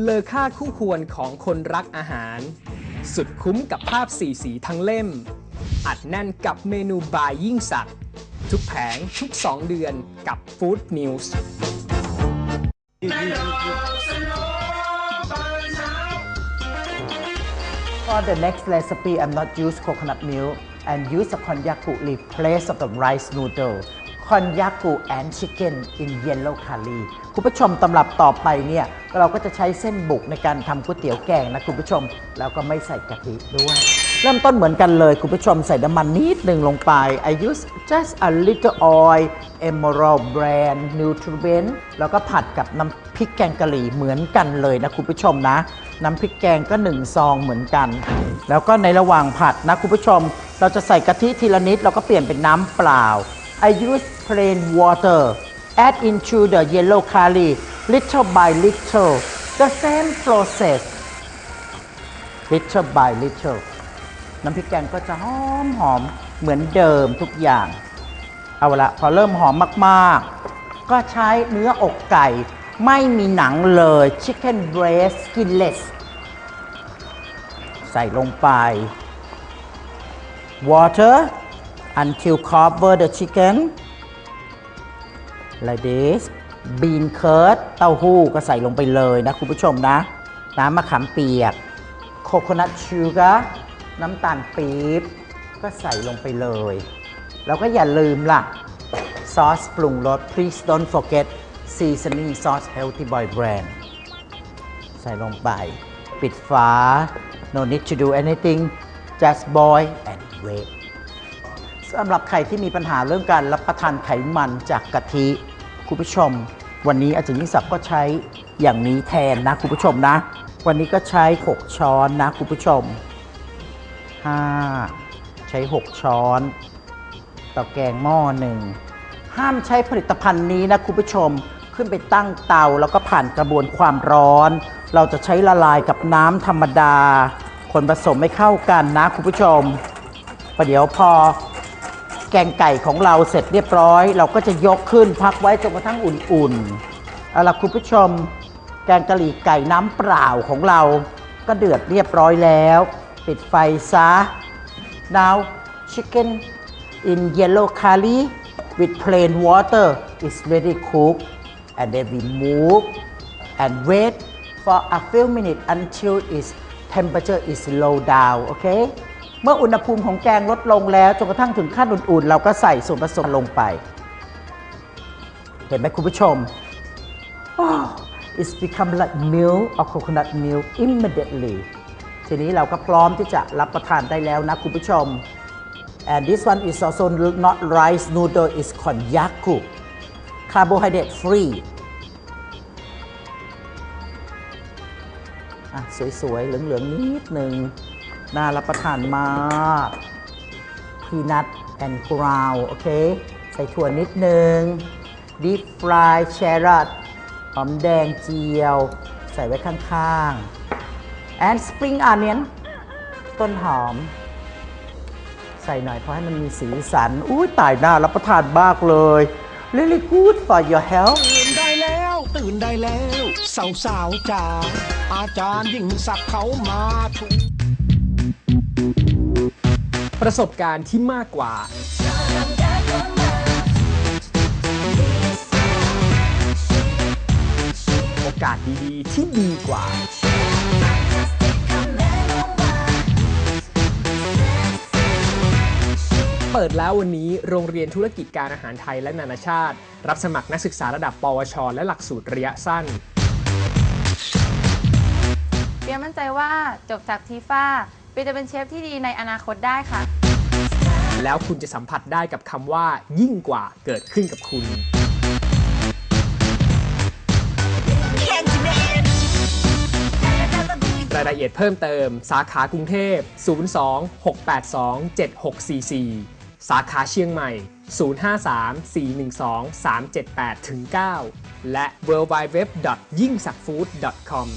เลอค่าคู่ควรของคนรักอาหาร สุดคุ้มกับภาพสีสีทั้งเล่ม อัดแน่นกับเมนูบายยิ่งสัก ทุกแผงทุก 2 เดือนกับ Food News For the next recipe, I'm not use coconut milk and use a konjaku replace of the rice noodle. Konjaku and chicken in yellow curry คุณผู้ชมตำรับต่อไปเนี่ยเราก็จะใช้เส้นบุกในการทำก๋วยเตี๋ยวแกงนะคุณผู้ชม แล้วก็ไม่ใส่กะทิด้วย เริ่มต้นเหมือนกันเลยคุณผู้ชมใส่น้ำมันนิดหนึ่งลงไป I use just a little oil Emerald brand nutrient แล้วก็ผัดกับน้ำพริกแกงกะหรี่เหมือนกันเลยนะคุณผู้ชมนะ น้ำพริกแกงก็1ซองเหมือนกัน แล้วก็ในระหว่างผัดนะคุณผู้ชม เราจะใส่กะทิทีละนิดเราก็เปลี่ยนเป็นน้ำเปล่า I use plain water add into the yellow curry little by little the same process little by little น้ำพริกแกงก็จะหอมหอมเหมือนเดิมทุกอย่าง เอาละพอเริ่มหอมมากๆ ก็ใช้เนื้ออกไก่ ไม่มีหนังเลย chicken breast skinless ใส่ลงไป water until cover the chicken like this bean curd เต้าหู้ก็ใส่ลงไปเลยนะคุณผู้ชมนะ น้ำมะขามเปียก coconut sugar น้ำตาลปี๊บก็ใส่ลงไปเลย แล้วก็อย่าลืมล่ะ ซอสปรุงรส please don't forget seasoning sauce healthy boy brand ใส่ลงไป ปิดฝา no need to do anything just boil and wait สำหรับใครที่มีปัญหาเรื่องการรับประทานไขมันจากกะทิคุณผู้ชม วันนี้อาจารย์ยิ่งศักดิ์ก็ใช้อย่างนี้แทนนะคุณผู้ชมนะ วันนี้ก็ใช้ 6 ช้อนนะคุณผู้ชม 5 ใช้ 6 ช้อน ต่อแกงหม้อหนึ่งห้ามใช้ผลิตภัณฑ์นี้นะคุณผู้ชมขึ้นไปตั้งเตาแล้วก็ผ่านกระบวนความร้อน เราจะใช้ละลายกับน้ำธรรมดา คนผสมไม่เข้ากันนะคุณผู้ชมประเดี๋ยวพอ แกงไก่ของเราเสร็จเรียบร้อย เราก็จะยกขึ้นพักไว้จนกระทั่งอุ่นๆเอาล่ะคุณผู้ชม แกงกะหรี่ไก่น้ำเปล่าของเราก็เดือดเรียบร้อยแล้ว ปิดไฟซะ now chicken in yellow curry with plain water is ready cook and then we move and wait for a few minutes until its temperature is low down okay เมื่ออุณหภูมิของแกงลดลงแล้วจนกระทั่งถึงขั้นอุ่นๆ เราก็ใส่ส่วนผสมลงไป เห็นไหมคุณผู้ชม Oh, it's become like milk or coconut milk immediately ทีนี้เราก็พร้อมที่จะรับประทานได้แล้วนะคุณผู้ชม and this one is also not rice noodle is konjaku carbohydrate free อะ สวยๆ เหลืองๆ นิดหนึ่ง น่ารับประทานมาก peanut and ground โอเค ใส่ถั่วนิดนึง deep fry carrot หอมแดงเจียว ใส่ไว้ข้างๆ and spring onion ต้นหอม ใส่หน่อยเพราะให้มันมีสีสัน อุ้ยตายหน้ารับประทานมากเลย really good for your health ตื่นได้แล้ว ตื่นได้แล้ว สาวๆจ๋าอาจารย์ยิ่งสักดิ์เขามาชู ประสบการณ์ที่มากกว่า โอกาสดีๆ ที่ดีกว่า เปิดแล้ววันนี้โรงเรียนธุรกิจการอาหารไทยและนานาชาติ รับสมัครนักศึกษาระดับ ปวช และหลักสูตรระยะสั้นเปียมั่นใจว่าจบจากทีฟ้า ปีจะเป็นเชฟที่ดีในอนาคตได้ค่ะ แล้วคุณจะสัมผัสได้กับคำว่า ยิ่งกว่าเกิดขึ้นกับคุณ รายละเอียดเพิ่มเติม สาขากรุงเทพ 02-682-7644 สาขาเชียงใหม่ 053-412-378-9 และ w w w y i n g s a k f o o d c o m